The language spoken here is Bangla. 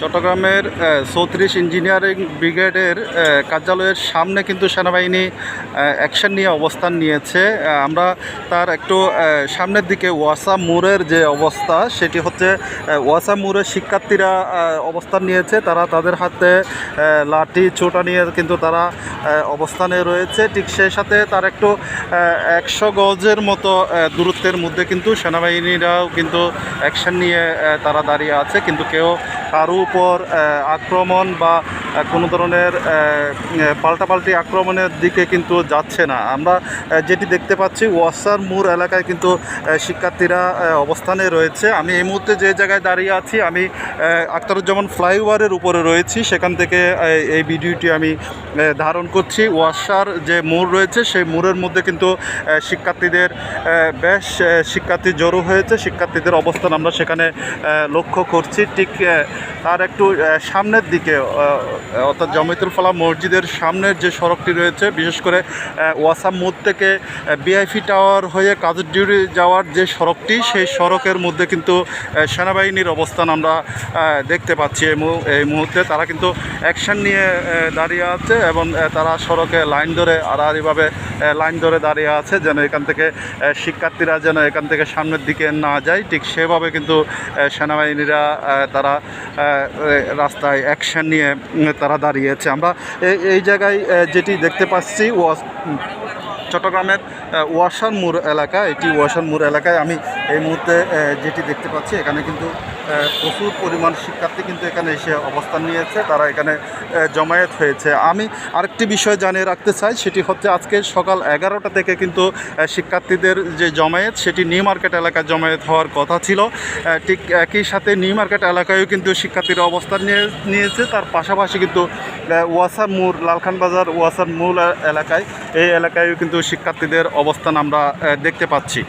চট্টগ্রামের চৌত্রিশ ইঞ্জিনিয়ারিং ব্রিগেডের কার্যালয়ের সামনে কিন্তু সেনাবাহিনী অ্যাকশন নিয়ে অবস্থান নিয়েছে। আমরা তার একটু সামনের দিকে ওয়াসা মোড়ের যে অবস্থা, সেটি হচ্ছে ওয়াসা মোড়ের শিক্ষার্থীরা অবস্থান নিয়েছে। তারা তাদের হাতে লাঠি, ছোটা নিয়ে কিন্তু তারা অবস্থানে রয়েছে। ঠিক সেই সাথে তার একটু একশো গজের মতো দূরত্বের মধ্যে কিন্তু সেনাবাহিনীরাও কিন্তু অ্যাকশন নিয়ে তারা দাঁড়িয়ে আছে। কিন্তু কেউ কারও উপর আক্রমণ বা কোনো ধরনের পাল্টাপাল্টি আক্রমণের দিকে কিন্তু যাচ্ছে না। আমরা যেটি দেখতে পাচ্ছি ওয়াসার মুর এলাকায় কিন্তু শিক্ষার্থীরা অবস্থানে রয়েছে। আমি এই মুহূর্তে যে জায়গায় দাঁড়িয়ে আছি আমি আহ, আখতারুজ্জামান ফ্লাইওভারের উপরে রয়েছি। সেখান থেকে এই ভিডিওটি আমি ধারণ করছি। ওয়াসার যে মোড় রয়েছে সেই মোড়ের মধ্যে কিন্তু শিক্ষার্থীদের বেশ শিক্ষার্থী জড়ো হয়েছে। শিক্ষার্থীদের অবস্থান আমরা সেখানে লক্ষ্য করছি। ঠিক তার একটু সামনের দিকে অর্থাৎ জমিতুল ফালা মসজিদের সামনের যে সড়কটি রয়েছে, বিশেষ করে ওয়াসাম মোড় থেকে বিআইপি টাওয়ার হয়ে কাজুরডিউরি যাওয়ার যে সড়কটি, সেই সড়কের মধ্যে কিন্তু সেনাবাহিনীর অবস্থান আমরা দেখতে পাচ্ছি এই মুহূর্তে। তারা কিন্তু অ্যাকশন নিয়ে দাঁড়িয়ে আছে এবং তারা সড়কে লাইন ধরে আড়াআড়িভাবে লাইন ধরে দাঁড়িয়ে আছে যেন এখান থেকে শিক্ষার্থীরা যেন এখান থেকে সামনের দিকে না যায়। ঠিক সেভাবে কিন্তু সেনাবাহিনীরা তারা রাস্তায় অ্যাকশন নিয়ে তারা দাঁড়িয়েছে। আমরা এই জায়গায় যেটি দেখতে পাচ্ছি চট্টগ্রামের আহ, ওয়াসান মোড় এলাকা। এটি ওয়াসান মোড় এলাকায় আমি এই মুহূর্তে যেটি দেখতে পাচ্ছি এখানে কিন্তু প্রচুর পরিমাণ শিক্ষার্থী কিন্তু এখানে এসে অবস্থান নিয়েছে, তারা এখানে জমায়েত হয়েছে। আমি আরেকটি বিষয় জানিয়ে রাখতে চাই, সেটি হচ্ছে আজকে সকাল এগারোটা থেকে কিন্তু শিক্ষার্থীদের যে জমায়েত, সেটি নিউ মার্কেট এলাকায় জমায়েত হওয়ার কথা ছিল। ঠিক একই সাথে নিউ মার্কেট এলাকায়ও কিন্তু শিক্ষার্থীরা অবস্থান নিয়ে, নিয়েছে। তার পাশাপাশি কিন্তু ওয়াসার মোড়, লালখান বাজার ওয়াসার মূল এলাকায়, এই এলাকায়ও কিন্তু শিক্ষার্থীদের অবস্থান আমরা দেখতে পাচ্ছি।